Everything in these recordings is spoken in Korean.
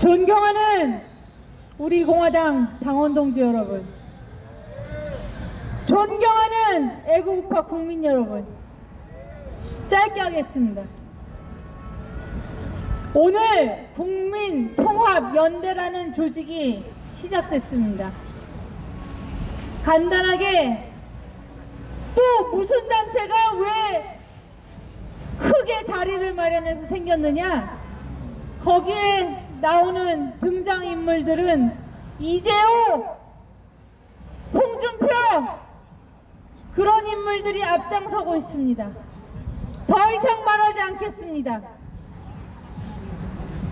존경하는 우리 공화당 당원 동지 여러분, 존경하는 애국우파 국민 여러분, 짧게 하겠습니다. 오늘 국민 통합 연대라는 조직이 시작됐습니다. 간단하게 또 무슨 단체가 왜 크게 자리를 마련해서 생겼느냐? 거기에 나오는 등장인물들은 이재호, 홍준표 그런 인물들이 앞장서고 있습니다. 더 이상 말하지 않겠습니다.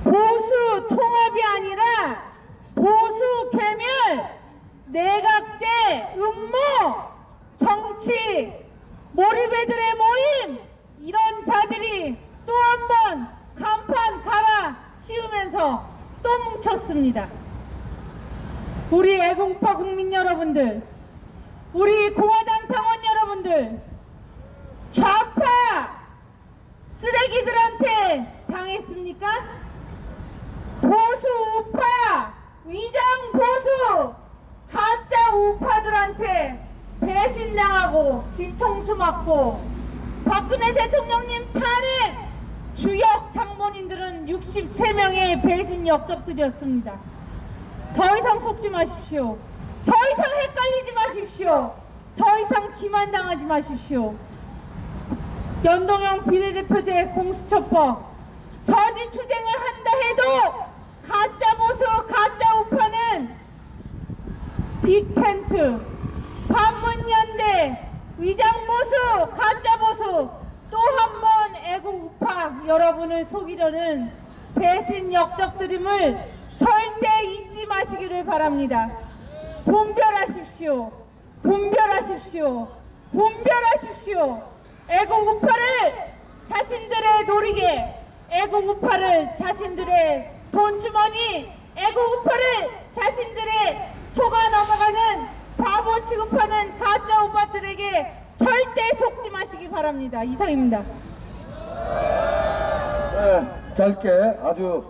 보수 통합이 아니라 보수 개멸, 내각제, 음모, 정치, 몰입애들의 모임 이런 자들이 또 한 번 간판 갈아 치우면서 또 뭉쳤습니다. 우리 애국파 국민 여러분들, 우리 공화당 당원 여러분들, 좌파 쓰레기들한테 당했습니까? 보수 우파, 위장 보수, 가짜 우파들한테 배신당하고 뒤통수 맞고 박근혜 대통령님 탄핵 주 역 장본인들은 63명의 배신 역적들이었습니다. 더 이상 속지 마십시오. 더 이상 헷갈리지 마십시오. 더 이상 기만당하지 마십시오. 연동형 비례대표제 공수처법 저지 투쟁을 한다 해도 가짜 보수 가짜 우파는 빅텐트 반문연대 위장 보수 가짜 보수 또한 번 여러분을 속이려는 배신 역적들임을 절대 잊지 마시기를 바랍니다 분별하십시오 분별하십시오 분별하십시오 애국 우파를 자신들의 놀이개 애국 우파를 자신들의 돈주머니 애국 우파를 자신들의 속아 넘어가는 바보 취급하는 가짜 오빠들에게 절대 속지 마시기 바랍니다. 이상입니다. 네, 짧게 아주